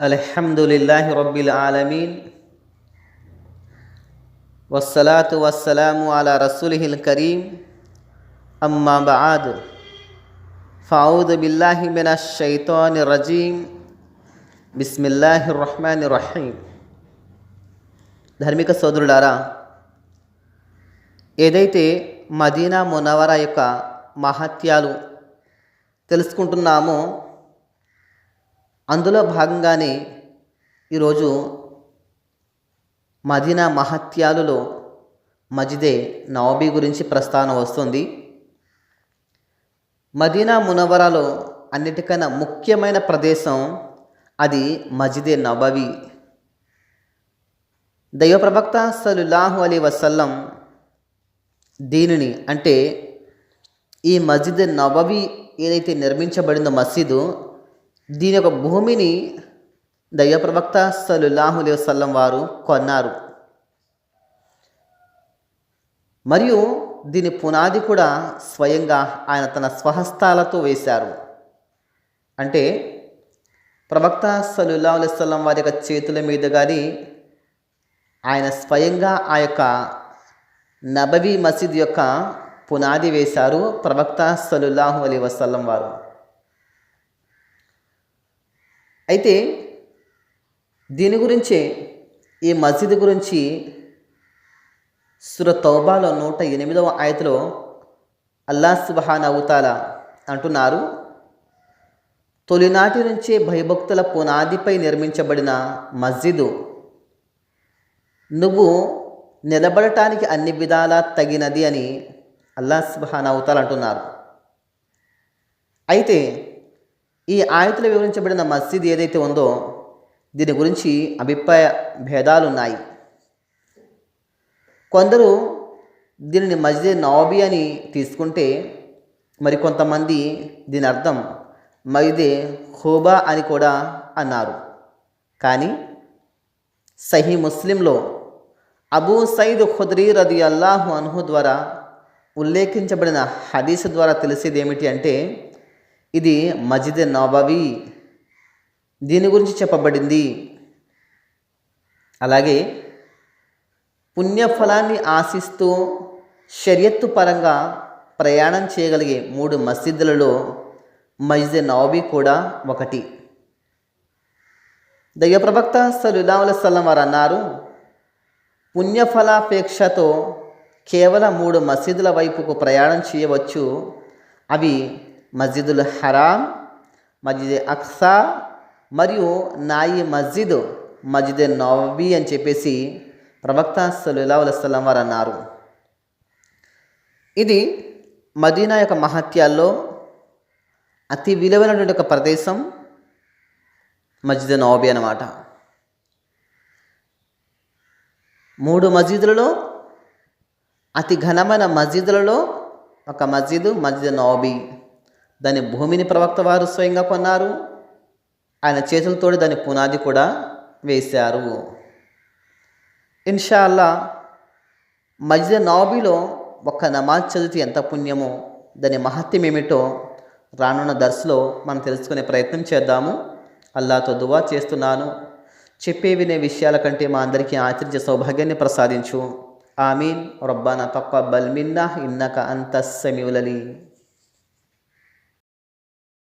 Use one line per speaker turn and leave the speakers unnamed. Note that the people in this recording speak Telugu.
الحمد لله رب العالمين والصلاة والسلام على رسوله الكريم أما بعد فأعوذ بالله من الشيطان الرجيم بسم الله الرحمن الرحيم ధార్మిక సోదరులారా ఏదైతే మదీనా మునవర యొక్క మహత్యాలు తెలుసుకుంటున్నామో అందులో భాగంగానే ఈరోజు మదీనా మహత్యాలులో మజిదే నవబీ గురించి ప్రస్తావన వస్తుంది. మదీనా మునవరాలో అన్నిటికన్నా ముఖ్యమైన ప్రదేశం అది మజిదే నబవి దైవ ప్రవక్త సలుల్లాహు అలీ వసల్లం దీనిని అంటే ఈ మస్జిద్ నబవి ఏదైతే నిర్మించబడిందో మసీదు దీని యొక్క భూమిని దైవ ప్రవక్త సలుల్లాహు వసల్లం వారు కొన్నారు. మరియు దీని పునాది కూడా స్వయంగా ఆయన తన స్వహస్తాలతో వేశారు. అంటే ప్రవక్త సలుల్లా అలైవల్లం వారి యొక్క చేతుల మీద కానీ ఆయన స్వయంగా ఆ యొక్క నబవి మసీద్ యొక్క పునాది వేశారు ప్రవక్త సలుల్లాహు అలీ వసల్లం వారు. అయితే దీని గురించే ఈ మసీదు గురించి సుర తౌబాలో నూట ఎనిమిదవ ఆయతలో అల్లా సుబహాన్ అవుతాల అంటున్నారు తొలినాటి నుంచే భయభక్తుల పునాదిపై నిర్మించబడిన మస్జిదు నువ్వు నిలబడటానికి అన్ని విధాలా తగినది అని అల్లా సుబహాన్ అవుతాలు అంటున్నారు. అయితే ఈ ఆయతలు వివరించబడిన మస్జిద్ ఏదైతే ఉందో దీని గురించి అభిప్రాయ భేదాలు ఉన్నాయి కొందరు దీనిని మస్జిద్ నవాబీ అని తీసుకుంటే మరి కొంతమంది దీని అర్థం మస్జిదే హోబా అని కూడా అన్నారు. కానీ సహీ ముస్లింలో అబూ సయీద్ ఖుద్రీ రది అల్లాహు అన్హు ద్వారా ఉల్లేఖించబడిన హదీస్ ద్వారా తెలిసేది ఏమిటి అంటే ఇది మజిద్ నవాబీ దీని గురించి చెప్పబడింది. అలాగే పుణ్యఫలాన్ని ఆశిస్తూ షరియత్తు పరంగా ప్రయాణం చేయగలిగే మూడు మసీదులలో మస్జిద్ నవాబీ కూడా ఒకటి. దయ్య ప్రవక్త సలుల్లా వారు అన్నారు పుణ్యఫలాపేక్షతో కేవలం మూడు మసీదుల వైపుకు ప్రయాణం చేయవచ్చు. అవి మస్జిదుల్ హరాం మస్జిద్ అక్సా మరియు నాయి మస్జిద్ మస్జిద్ నవబీ అని చెప్పేసి ప్రవక్త సలుల్లా వసలం వారు అన్నారు. ఇది మదీనా యొక్క మహత్యాల్లో అతి విలువైనటువంటి ఒక ప్రదేశం మస్జిద్ నవబీ అన్నమాట. మూడు మసీదులలో అతి ఘనమైన మసీదులలో ఒక మస్జిద్ మస్జిద్ నవబీ దాని భూమిని ప్రవక్త వారు స్వయంగా కొన్నారు. ఆయన చేతులతోటి దాని పునాది కూడా వేశారు. ఇన్షాల్లా మస్జిద్ నాబీలో ఒక్క నమాజ్ చదివితే ఎంత పుణ్యమో దాని మహత్యం ఏమిటో రానున్న దర్శలో మనం తెలుసుకునే ప్రయత్నం చేద్దాము. అల్లాతో దువా చేస్తున్నాను. చెప్పే వినే విషయాల కంటే మా అందరికీ ఆచరించే సౌభాగ్యాన్ని ప్రసాదించు. ఆమీన్. రబ్బానా తక్కువ బల్మిన్నా ఇన్నక అంత సమీవులలి.